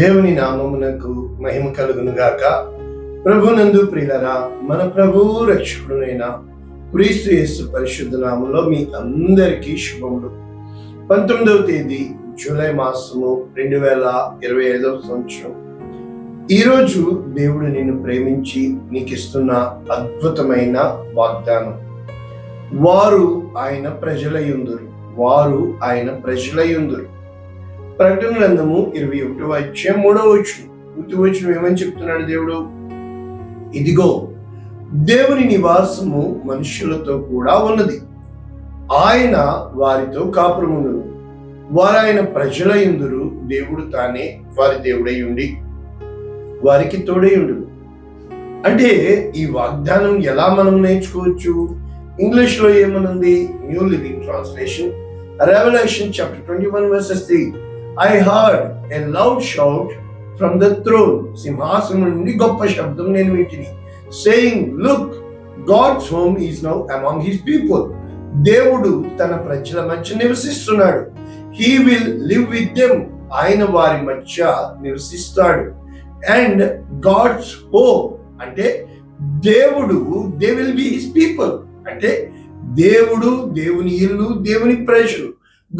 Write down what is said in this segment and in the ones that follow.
దేవుని నామమునకు మహిమ కలుగును గాక ప్రభునందు ప్రియులరా మన ప్రభు రక్షకుడునైన క్రీస్తు యేసు పరిశుద్ధ నామంలో మీ అందరికీ శుభములు. పంతొమ్మిదవ తేదీ జూలై మాసము రెండు వేల ఇరవై ఐదవ సంవత్సరం. ఈరోజు దేవుడు నిన్ను ప్రేమించి నీకు ఇస్తున్న అద్భుతమైన వాగ్దానం. వారు ఆయన ప్రజలయుందురు వారు ఆయన ప్రజలయుందురు ప్రకటన గ్రంథము ఇరవై ఒకటో అధ్యాయం మూడవ వచ్చిన గుర్తు వచ్చిన ఏమని చెప్తున్నాడు దేవుడు? ఇదిగో దేవుని నివాసము మనుషులతో కూడా ఉన్నది. ఆయన వారితో కాపురముండును వారు ఆయన ప్రజల ఎందురు దేవుడు తానే వారి దేవుడై ఉండి వారికి తోడై ఉండు. అంటే ఈ వాగ్దానం ఎలా మనం నేర్చుకోవచ్చు? ఇంగ్లీష్లో ఏమనుంది? New Living Translation Revelation chapter twenty one verses three. I heard a loud shout from the throne సింహాసనం నుండి గొప్ప శబ్దం నేను వింటిని. Saying look God's home is now among his people దేవుడు తన ప్రజల మధ్య నివసిస్తున్నాడు. He will live with them ఆయన వారి మధ్య నివసిస్తాడు. అండ్ గాడ్స్ హోమ్ అంటే దేవుడు they will be his people అంటే దేవుడు దేవుని ఇల్లు దేవుని ప్రజలు.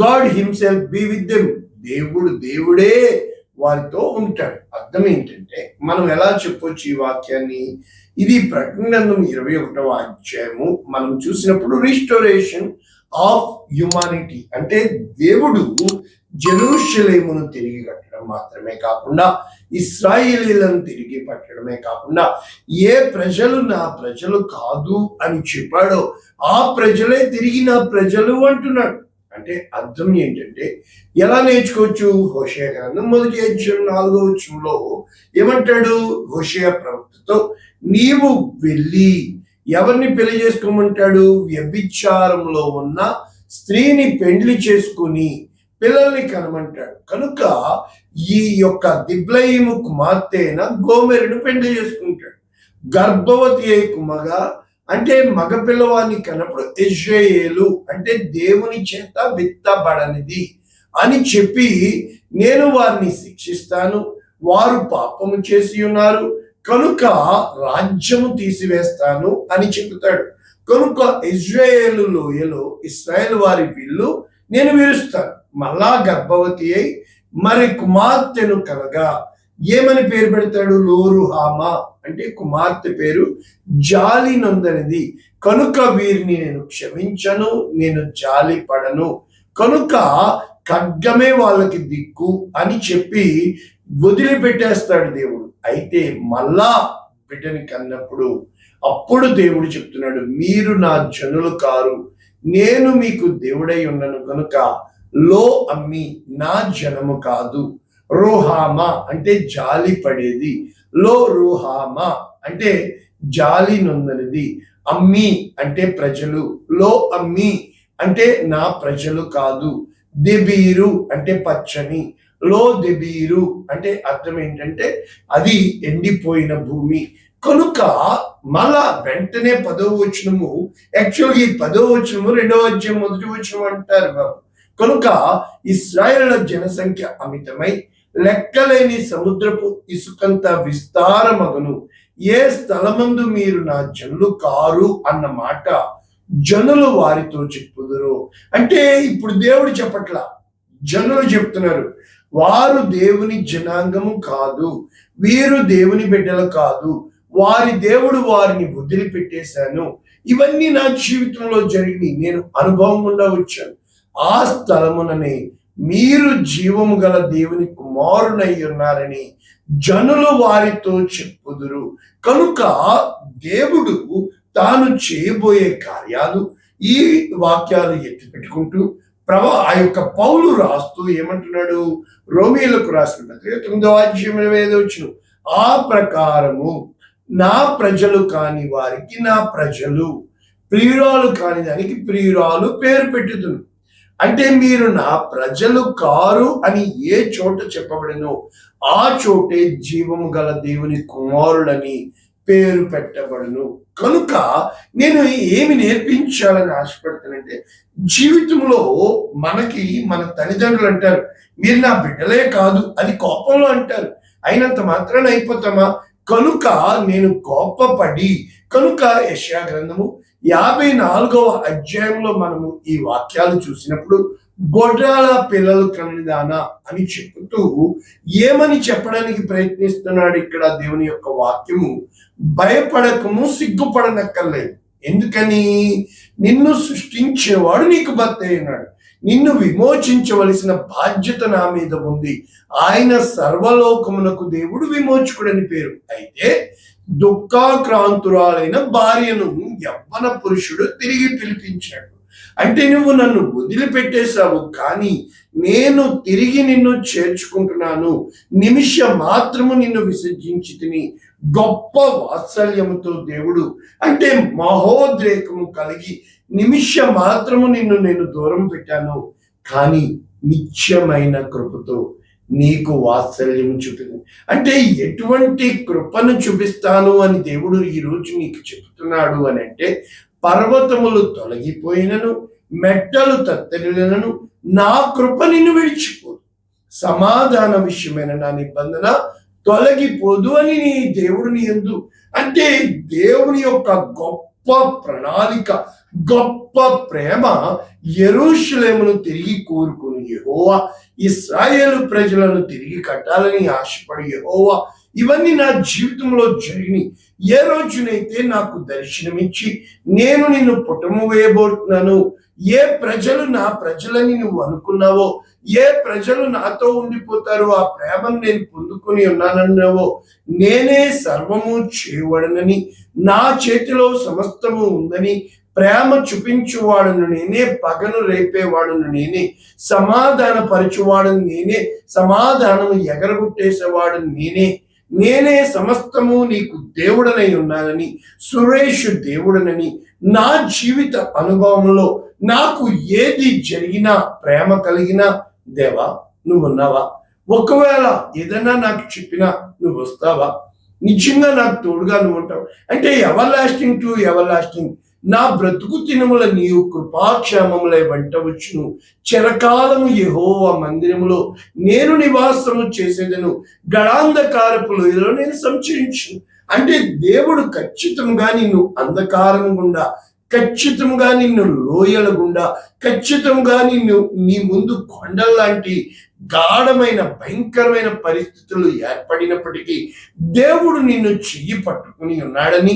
God himself be with them దేవుడు దేవుడే వారితో ఉంటాడు. అర్థం ఏంటంటే మనం ఎలా చెప్పొచ్చు ఈ వాక్యాన్ని? ఇది ప్రకటన ఇరవై ఒకటవ అధ్యాయము. మనం చూసినప్పుడు రిస్టోరేషన్ ఆఫ్ హ్యుమానిటీ అంటే దేవుడు జెరూషలేమును తిరిగి కట్టడం మాత్రమే కాకుండా ఇస్రాయిలీలను తిరిగి పట్టడమే కాకుండా ఏ ప్రజలు నా ప్రజలు కాదు అని చెప్పాడో ఆ ప్రజలే తిరిగి నా ప్రజలు అంటున్నాడు. అంటే అర్థం ఏంటంటే ఎలా నేర్చుకోవచ్చు? హోషయ గ్రంథం మొదటి అధ్యాయం నాలుగో వచ్చంలో ఏమంటాడు? హోషయ ప్రవక్తతో నీవు వెళ్ళి ఎవరిని పెళ్ళి చేసుకోమంటాడు? వ్యభిచారంలో ఉన్న స్త్రీని పెండ్లి చేసుకుని పిల్లల్ని కనమంటాడు. కనుక ఈ యొక్క దిబ్లయిము కుమార్తె అయిన గోమెరును పెండ్లి చేసుకుంటాడు. గర్భవతి అయి కుమగా అంటే మగపిల్లవాడిని కన్నప్పుడు ఇజ్రాయేలు అంటే దేవుని చేత విత్తబడనిది అని చెప్పి నేను వారిని శిక్షిస్తాను. వారు పాపము చేసి ఉన్నారు. కనుక రాజ్యము తీసివేస్తాను అని చెబుతాడు కనుక ఇజ్రాయేలు లోయలో ఇస్రాయేల్ వారి విల్లు నేను విరుస్తాను. మళ్ళా గర్భవతి అయి మరి కుమార్తెను కలగా ఏమని పేరు పెడతాడు? లోరు హామా అంటే కుమార్తె పేరు జాలి నందనిది కనుక వీరిని నేను క్షమించను నేను జాలి పడను. కనుక ఖడ్గమే వాళ్ళకి దిక్కు అని చెప్పి వదిలిపెట్టేస్తాడు దేవుడు. అయితే మళ్ళా బిడ్డని కన్నప్పుడు అప్పుడు దేవుడు చెప్తున్నాడు మీరు నా జనులు కారు. నేను మీకు దేవుడై ఉన్నను కనుక లో అమ్మి నా జనము కాదు. రోహామా అంటే జాలి పడేది. లో రోహామా అంటే జాలి నొందనిది. అమ్మి అంటే ప్రజలు. లో అమ్మి అంటే నా ప్రజలు కాదు. దెబీరు అంటే పచ్చని. లో దెబీరు అంటే అర్థం ఏంటంటే అది ఎండిపోయిన భూమి. కనుక మళ్ళా వెంటనే పదవ వచనము యాక్చువల్గా ఈ పదవ వచనము రెండవ అధ్యాయం మొదటి వచనం అంటారు బాబు. కనుక ఇస్రాయల్ జనసంఖ్య అమితమై లెక్కలేని సముద్రపు ఇసుకంత విస్తారమగను. ఏ స్థలమందు మీరు నా జనులు కారు అన్న మాట జనులు వారితో చెప్పుదురు. అంటే ఇప్పుడు దేవుడు చెప్పట్లా జనులు చెప్తున్నారు వారు దేవుని జనాంగము కాదు వీరు దేవుని బిడ్డలు కాదు వారి దేవుడు వారిని వదిలిపెట్టేశాను. ఇవన్నీ నా జీవితంలో జరిగి నేను అనుభవం గుండా వచ్చాను. ఆ స్థలముననే మీరు జీవము గల దేవుని కుమారునై ఉన్నారని జనులు వారితో చెప్పుదురు. కనుక దేవుడు తాను చేయబోయే కార్యాలు ఈ వాక్యాలు ఎత్తి పెట్టుకుంటూ ప్రభా ఆ యొక్క పౌలు రాస్తూ ఏమంటున్నాడు? రోమిలకు రాసిన పత్రిక తొమ్మిదో అధ్యయం వచ్చిన ఆ ప్రకారము నా ప్రజలు కాని వారికి నా ప్రజలు ప్రియురాలు కాని దానికి ప్రియురాలు పేరు పెట్టుతుంది అంటే మీరు నా ప్రజలు కారు అని ఏ చోట చెప్పబడినో ఆ చోటే జీవము గల దేవుని కుమారుడని పేరు పెట్టబడును. కనుక నేను ఏమి నేర్పించాలని ఆశపడతానంటే జీవితంలో మనకి మన తల్లిదండ్రులు అంటారు మీరు నా బిడ్డలే కాదు అది కోపంలో అంటారు. అయినంత మాత్రాన అయిపోతామా? కనుక నేను కోపపడి కనుక యశా గ్రంథము యాభై నాలుగవ అధ్యాయంలో మనము ఈ వాక్యాలు చూసినప్పుడు గొడ్రాల పిల్లలు కనిదానా అని చెప్తూ ఏమని చెప్పడానికి ప్రయత్నిస్తున్నాడు ఇక్కడ దేవుని యొక్క వాక్యము? భయపడకము సిగ్గుపడనక్కర్లేదు. ఎందుకని? నిన్ను సృష్టించేవాడు నీకు భర్త అయినాడు. నిన్ను విమోచించవలసిన బాధ్యత నా మీద ఉంది. ఆయన సర్వలోకమునకు దేవుడు విమోచకుడని పేరు. అయితే దుఃఖాక్రాంతురాలైన భార్యను యవ్వన పురుషుడు తిరిగి పిలిపించాడు. అంటే నువ్వు నన్ను వదిలిపెట్టేశావు కానీ నేను తిరిగి నిన్ను చేర్చుకుంటున్నాను. నిమిష మాత్రము నిన్ను విసర్జించి తిని గొప్ప వాత్సల్యముతో దేవుడు అంటే మహోద్రేకము కలిగి నిమిష మాత్రము నిన్ను నేను దూరం పెట్టాను. కానీ నిత్యమైన కృపతో నీకు వాత్సల్యం చూపింది అంటే ఎటువంటి కృపను చూపిస్తాను అని దేవుడు ఈ రోజు నీకు చెబుతున్నాడు అని అంటే పర్వతములు తొలగిపోయినను మెట్టలు తత్తరిలను నా కృప నిన్ను విడిచిపోదు. సమాధాన విషయమైన నా నిబంధన తొలగిపోదు అని నీ దేవుడిని ఎందు. అంటే దేవుని యొక్క గొప్ప గొప్ప ప్రణాళిక గొప్ప ప్రేమ ఎరుషులేమును తిరిగి కోరుకుని యహోవా ఇస్రాయేలు ప్రజలను తిరిగి కట్టాలని ఆశపడి యహోవా ఇవన్నీ నా జీవితంలో జరిగినాయి ఏ రోజునైతే నాకు దర్శనమిచ్చి నేను నిన్ను పుటము వేయబోతున్నాను ఏ ప్రజలు నా ప్రజలని నువ్వు అనుకున్నావో ఏ ప్రజలు నాతో ఉండిపోతారో ఆ ప్రేమను నేను పొందుకుని ఉన్నానన్నావో నేనే సర్వము చేయవడనని నా చేతిలో సమస్తము ఉందని ప్రేమ చూపించువాడును నేనే పగను రేపేవాడును నేనే సమాధాన పరచువాడును నేనే సమాధానము ఎగరగొట్టేసేవాడు నేనే నేనే సమస్తము నీకు దేవుడనై ఉన్నానని సురేష్ దేవుడనని నా జీవిత అనుభవంలో నాకు ఏది జరిగినా ప్రేమ కలిగినా దేవా నువ్వు ఉన్నావా ఒకవేళ ఏదైనా నాకు చెప్పినా నువ్వు వస్తావా నిజంగా నాకు తోడుగా నువ్వు ఉంటావు అంటే everlasting to everlasting? నా బ్రతుకు దినముల నీవు కృపాక్షేమములై వెంట వచ్చును. చిరకాలము యహోవ మందిరములో నేను నివాసము చేసేదను. గడాంధకారపు లోయలో నేను సంచరించు అంటే దేవుడు ఖచ్చితంగా నిన్ను అంధకారం గుండా ఖచ్చితంగా నిన్ను లోయల గుండా ఖచ్చితంగా నిన్ను నీ ముందు కొండల్లాంటి గాఢమైన భయంకరమైన పరిస్థితులు ఏర్పడినప్పటికీ దేవుడు నిన్ను చెయ్యి పట్టుకుని ఉన్నాడని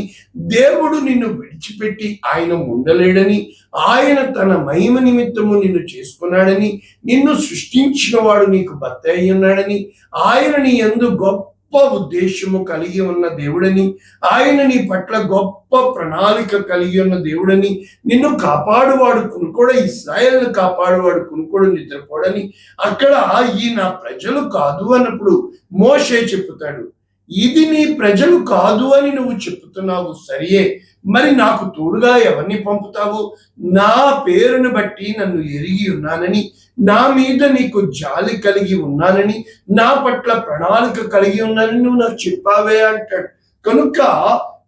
దేవుడు నిన్ను విడిచిపెట్టి ఆయన ఉండలేడని ఆయన తన మహిమ నిమిత్తము నిన్ను చేసుకున్నాడని నిన్ను సృష్టించిన వాడు నీకు భర్త అయి ఉన్నాడని ఆయన నీ ఎందు గొప్ప ఉద్దేశము కలిగి ఉన్న దేవుడని ఆయన నీ పట్ల గొప్ప ప్రణాళిక కలిగి ఉన్న దేవుడని నిన్ను కాపాడువాడు కునుకోడ ఇస్రాయల్ని కాపాడువాడు కునుకోడు నిద్రపోడని. అక్కడ ఈ నా ప్రజలు కాదు అన్నప్పుడు మోషే చెప్తాడు ఇది నీ ప్రజలు కాదు అని నువ్వు చెప్తున్నావు సరియే. మరి నాకు తోడుగా ఎవరిని పంపుతావు? నా పేరును బట్టి నన్ను ఎరిగి ఉన్నానని నా మీద నీకు జాలి కలిగి ఉన్నానని నా పట్ల ప్రణాళిక కలిగి ఉన్నానని నువ్వు నాకు చెప్పావే అంటాడు. కనుక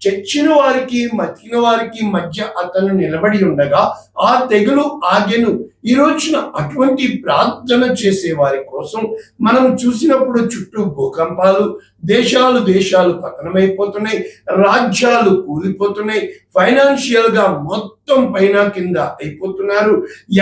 చచ్చిన వారికి మతికిన వారికి మధ్య అతను నిలబడి ఉండగా ఆ తెగులు ఆగెను. ఈ రోజున అటువంటి ప్రార్థన చేసే వారి కోసం మనం చూసినప్పుడు చుట్టూ భూకంపాలు దేశాలు దేశాలు పతనమైపోతున్నాయి రాజ్యాలు కూలిపోతున్నాయి ఫైనాన్షియల్గా మొత్తం పైన కింద అయిపోతున్నారు.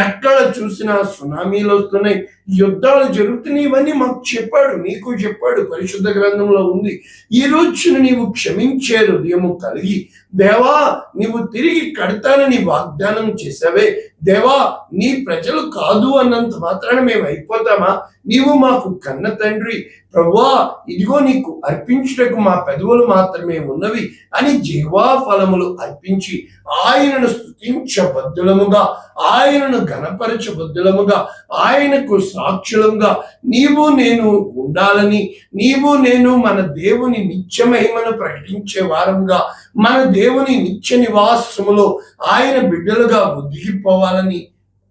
ఎక్కడ చూసినా సునామీలు వస్తున్నాయి యుద్ధాలు జరుగుతున్నాయి ఇవన్నీ మాకు చెప్పాడు నీకు చెప్పాడు పరిశుద్ధ గ్రంథంలో ఉంది. ఈ రోజున నీవు క్షమించే హృదయము కలిగి దేవా నీవు తిరిగి కడతానని వాగ్దానం చేసావే దేవా నీ ప్రజలు కాదు అన్నంత మాత్రాన మేము అయిపోతామా నీవు మాకు కన్న తండ్రి ప్రభువా ఇదిగో నీకు అర్పించుటకు మా పెదవులు మాత్రమే ఉన్నవి అని జీవా ఫలములు అర్పించి ఆయనను స్తుతించబద్దులముగా ఆయనను గణపరచబద్దులముగా ఆయనకు సాక్షులంగా నీవు నేను ఉండాలని నీవు నేను మన దేవుని నిత్య మహిమను ప్రకటించే వారంగా మన దేవుని నిత్య నివాసములో ఆయన బిడ్డలుగా ఒదిగిపోవాలని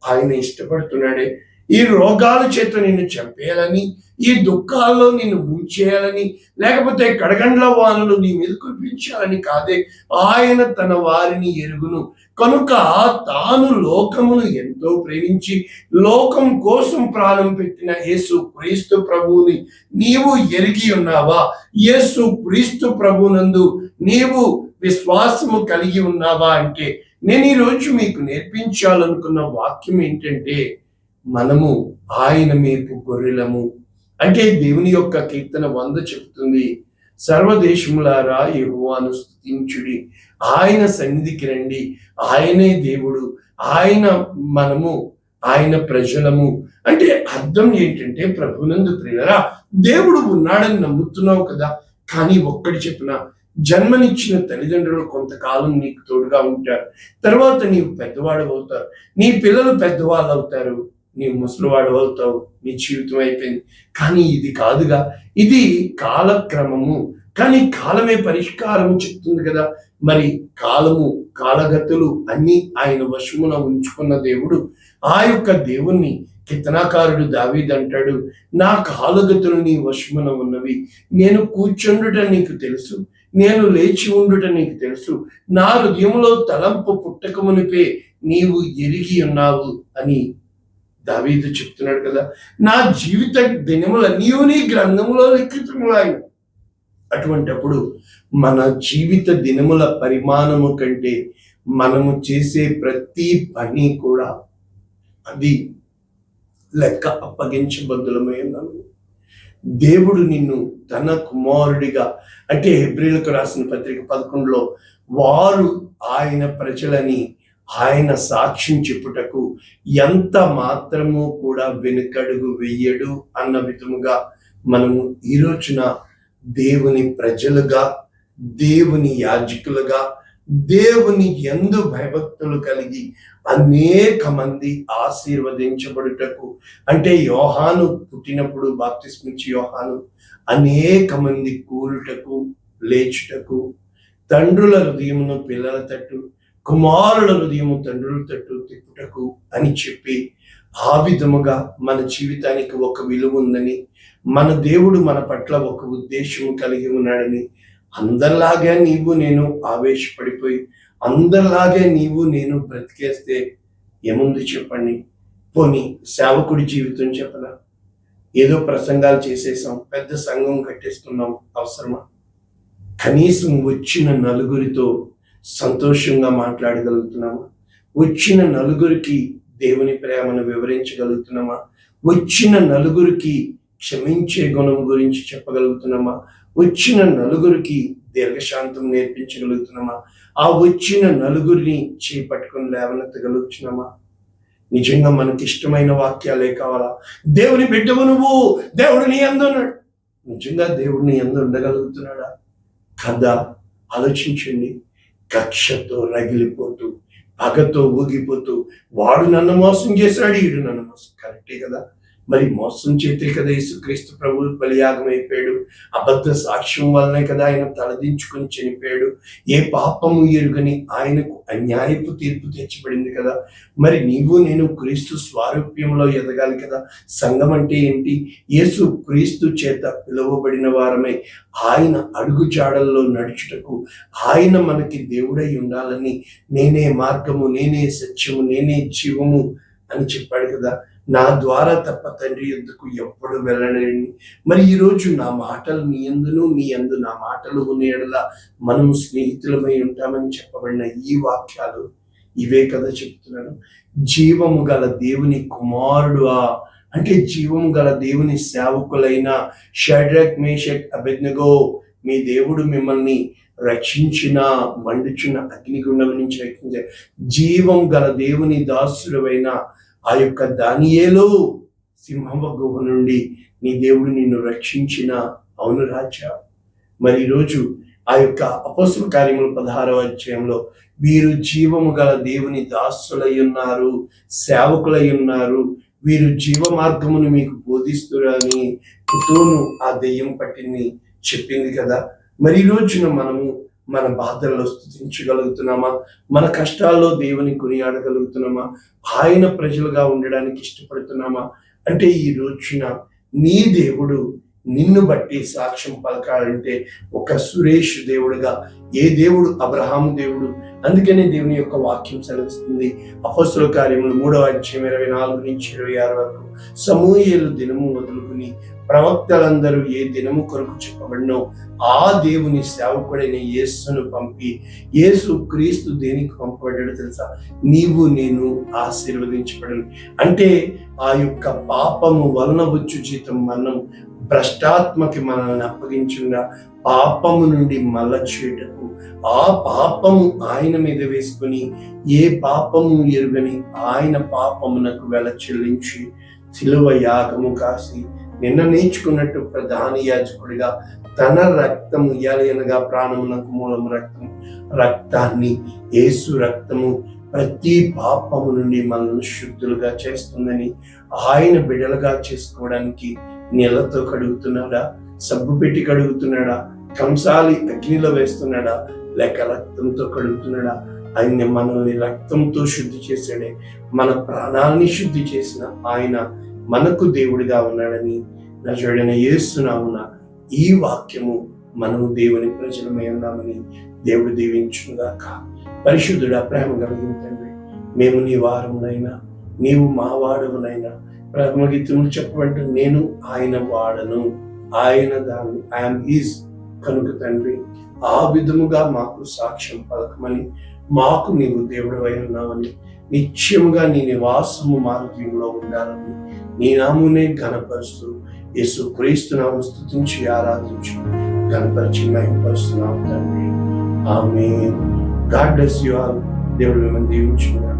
ఆయన ఇష్టపడుతున్నాడే. ఈ రోగాల చేత నిన్ను చంపేయాలని ఈ దుఃఖాల్లో నిన్ను ముంచేయాలని లేకపోతే కడగండ్ల వానలు నీ మీద కురిపించాలని కాదే. ఆయన తన వారిని ఎరుగును. కనుక తాను లోకమును ఎంతో ప్రేమించి లోకం కోసం ప్రాణం పెట్టిన యేసు క్రీస్తు ప్రభువుని నీవు ఎరిగి ఉన్నావా? యేసు క్రీస్తు ప్రభునందు నీవు విశ్వాసము కలిగి ఉన్నావా అంటే నేను ఈరోజు మీకు నేర్పించాలనుకున్న వాక్యం ఏంటంటే మనము ఆయన మేపు గొర్రెలము. అంటే దేవుని యొక్క కీర్తన వంద చెప్తుంది సర్వదేశములారా యహోవాను స్థుతించుడి ఆయన సన్నిధికి రండి. ఆయనే దేవుడు. ఆయన మనము ఆయన ప్రజలము. అంటే అర్థం ఏంటంటే ప్రభునందు ప్రియరా దేవుడు ఉన్నాడని నమ్ముతున్నావు కదా. కానీ ఒక్కటి చెప్పిన జన్మనిచ్చిన తల్లిదండ్రులు కొంతకాలం నీకు తోడుగా ఉంటారు. తర్వాత నీవు పెద్దవాడు అవుతారు. నీ పిల్లలు పెద్దవాళ్ళు అవుతారు నీవు ముసలివాడు అవుతావు నీ జీవితం అయిపోయింది. కానీ ఇది కాదుగా ఇది కాలక్రమము. కానీ కాలమే పరిష్కారం చెప్తుంది కదా. మరి కాలము కాలగతులు అన్నీ ఆయన వశమున ఉంచుకున్న దేవుడు. ఆ యొక్క దేవుణ్ణి కితనాకారుడు దావీదంటాడు నా కాలగతులు నీ వశమున ఉన్నవి. నేను కూర్చుండుట నీకు తెలుసు నేను లేచి ఉండుట నీకు తెలుసు. నా హృదయంలో తలంపు పుట్టకమునిపే నీవు ఎరిగి ఉన్నావు అని దావీదు చెప్తున్నాడు కదా నా జీవిత దినముల నీవుని గ్రంథములో లిఖితములాయి. అటువంటప్పుడు మన జీవిత దినముల పరిమాణము కంటే మనము చేసే ప్రతి పని కూడా అది లెక్క అప్పగించబద్దులమై ఉన్నాము దేవుడు నిన్ను తన కుమారుడిగా అంటే హెబ్రిలకు రాసిన పత్రిక పదకొండులో వారు ఆయన ప్రజలని ఆయన సాక్ష్యం చెప్పుటకు ఎంత మాత్రము కూడా వెనుకడుగు వెయ్యడు అన్న విధముగా మనము ఈ రోజున దేవుని ప్రజలుగా దేవుని యాజకులుగా దేవుని ఎందు భయభక్తులు కలిగి అనేక మంది ఆశీర్వదించబడుటకు అంటే యోహాను పుట్టినప్పుడు బాప్తిస్మిచ్చి యోహాను అనేక మంది కూలుటకు లేచుటకు తండ్రుల హృదయమును పిల్లల తట్టు కుమారుల హృదయము తండ్రుల తట్టు తిప్పుటకు అని చెప్పి ఆ విధముగా మన జీవితానికి ఒక విలువ ఉందని మన దేవుడు మన పట్ల ఒక ఉద్దేశం కలిగి ఉన్నాడని అందరిలాగే నీవు నేను ఆవేశపడిపోయి అందరిలాగే నీవు నేను బ్రతికేస్తే ఏముంది చెప్పండి? పోనీ సేవకుడి జీవితం చెప్పనా? ఏదో ప్రసంగాలు చేసేసాం పెద్ద సంఘం కట్టేస్తున్నాం అవసరమా? కనీసం వచ్చిన నలుగురితో సంతోషంగా మాట్లాడగలుగుతున్నామా? వచ్చిన నలుగురికి దేవుని ప్రేమను వివరించగలుగుతున్నామా? వచ్చిన నలుగురికి క్షమించే గుణం గురించి చెప్పగలుగుతున్నామా? వచ్చిన నలుగురికి దీర్ఘశాంతం నేర్పించగలుగుతున్నామా? ఆ వచ్చిన నలుగురిని చేపట్టుకుని లేవనెత్తగలుగుతున్నామా? నిజంగా మనకి ఇష్టమైన వాక్యాలే కావాలా? దేవుని బిడ్డవు నువ్వు దేవుడు నీ అందు ఉన్నాడు. నిజంగా దేవుడు నీ ఉండగలుగుతున్నాడా? కదా ఆలోచించండి. కక్షతో రగిలిపోతూ పగతో ఊగిపోతూ వాడు నన్ను మోసం చేశాడు ఈడు నన్ను మోసం. కరెక్టే కదా? మరి మోసం చేతే కదా యేసుక్రీస్తు ప్రభు బలియాగం అయిపోయాడు అబద్ధ సాక్ష్యం వల్లనే కదా ఆయన తలదించుకొని చనిపోయాడు. ఏ పాపము ఎరుగని ఆయనకు అన్యాయపు తీర్పు తెచ్చిపడింది కదా. మరి నీవు నేను క్రీస్తు స్వారూప్యంలో ఎదగాలి కదా. సంఘం అంటే ఏంటి? యేసు క్రీస్తు చేత పిలువబడిన వారమే ఆయన అడుగు జాడల్లో నడుచుటకు ఆయన మనకి దేవుడై ఉండాలని నేనే మార్గము నేనే సత్యము నేనే జీవము అని చెప్పాడు కదా. నా ద్వారా తప్ప తండ్రి ఎందుకు ఎప్పుడు వెళ్ళలేని? మరి ఈరోజు నా మాటలు మీ ఎందును మీ ఎందు నా మాటలు ఉండేలా మనం స్నేహితులమై ఉంటామని చెప్పబడిన ఈ వాక్యాలు ఇవే కదా చెప్తున్నాను. జీవము గల దేవుని కుమారుడు ఆ. అంటే జీవము గల దేవుని సేవకులైన షడ్రక్ మేషక్ అభిజ్ఞగో మీ దేవుడు మిమ్మల్ని రక్షించిన మండుచున్న అగ్నిగుండం నుంచి రక్షించే జీవం గల దేవుని దాసుడమైన ఆ యొక్క దానియేలో సింహవ గుహ నుండి నీ దేవుడు నిన్ను రక్షించిన అవును రాజా. మరి ఈరోజు ఆ యొక్క అపస్తుల కార్యములు పదహారవ అధ్యాయంలో వీరు జీవము గల దేవుని దాసులై ఉన్నారు సేవకులై ఉన్నారు. వీరు జీవ మార్గమును మీకు బోధిస్తురని పుతూను ఆ దెయ్యం పట్టింది చెప్పింది కదా. మరి రోజున మనము మన బాధల్లో స్థుతించగలుగుతున్నామా? మన కష్టాల్లో దేవుని కొనియాడగలుగుతున్నామా? ఆయన ప్రజలుగా ఉండడానికి ఇష్టపడుతున్నామా? అంటే ఈ రోజున నీ దేవుడు నిన్ను బట్టి సాక్ష్యం పలకాలంటే ఒక సురేష్ దేవుడుగా ఏ దేవుడు? అబ్రహాం దేవుడు. అందుకనే దేవుని యొక్క వాక్యం సెలవుస్తుంది. అపస్తుల కార్యములు మూడవ అధ్యాయం ఇరవై నాలుగు నుంచి ఇరవై ఆరు వరకు. సమూహలు దినము మొదలుకుని ప్రవక్తలందరూ ఏ దినము కొరకు చెప్పబడినో ఆ దేవుని సేవకుడైన యేసును పంపి యేసు క్రీస్తు దేనికి పంపబడ్డాడు తెలుసా? నీవు నేను ఆశీర్వదించబడను. అంటే ఆ యొక్క పాపము వలన వచ్చు జీతం మనం భ్రష్టాత్మకి మనల్ని అప్పగించిన పాపము నుండి మలచేటకు ఆ పాపము ఆయన మీద వేసుకుని ఏ పాపము ఎరుగని ఆయన పాపమునకు వెల చెల్లించి శిలువ యాగము కాసి నిన్న నేర్చుకున్నట్టు ప్రధాన యాజకుడిగా తన రక్తము ఇయ్యాలి అనగా ప్రాణమునకు మూలం రక్తం రక్తాన్ని ఏసు రక్తము ప్రతి పాపము నుండి మనల్ని శుద్ధులుగా చేస్తుందని ఆయన బిడలుగా చేసుకోవడానికి నీళ్ళతో కడుగుతున్నాడా? సబ్బు పెట్టి కడుగుతున్నాడా? కంసాలి అగ్నిలో వేస్తున్నాడా? లేక రక్తంతో కడుగుతున్నాడా? ఆయన మనల్ని రక్తంతో శుద్ధి చేశాడే. మన ప్రాణాలని శుద్ధి చేసిన ఆయన మనకు దేవుడిగా ఉన్నాడని నజుడైన ఏస్తున్నామున ఈ వాక్యము మనము దేవుని ప్రజలమై ఉన్నామని దేవుడు దీవించుగాక పరిశుద్ధుడా ప్రేమ కలిగిన తండ్రి మేము నీ వారమునైనా నీవు మా వాడవునైనా. ప్రేమ గీతములు నేను ఆయన వాడను. ఆయన దాన్ని ఐఎమ్ ఈజ్ కనుక తండ్రి. ఆ విధముగా మాకు సాక్ష్యం పలకమని మాకు నీవు దేవుడు అయి ఉన్నావని నిత్యముగా నీ నివాసము మా ఉండాలని నీ నామునే ఘనపరుస్తూ యేసు క్రీస్తు నామ స్థుతించి ఆరాధించి. ఘనపరిచి మహిమపరుస్తున్నాం తండ్రి. ఆమె గాడ్ బ్లెస్ యు ఆల్. దేవుడు మిమ్మల్ని దీవించుగా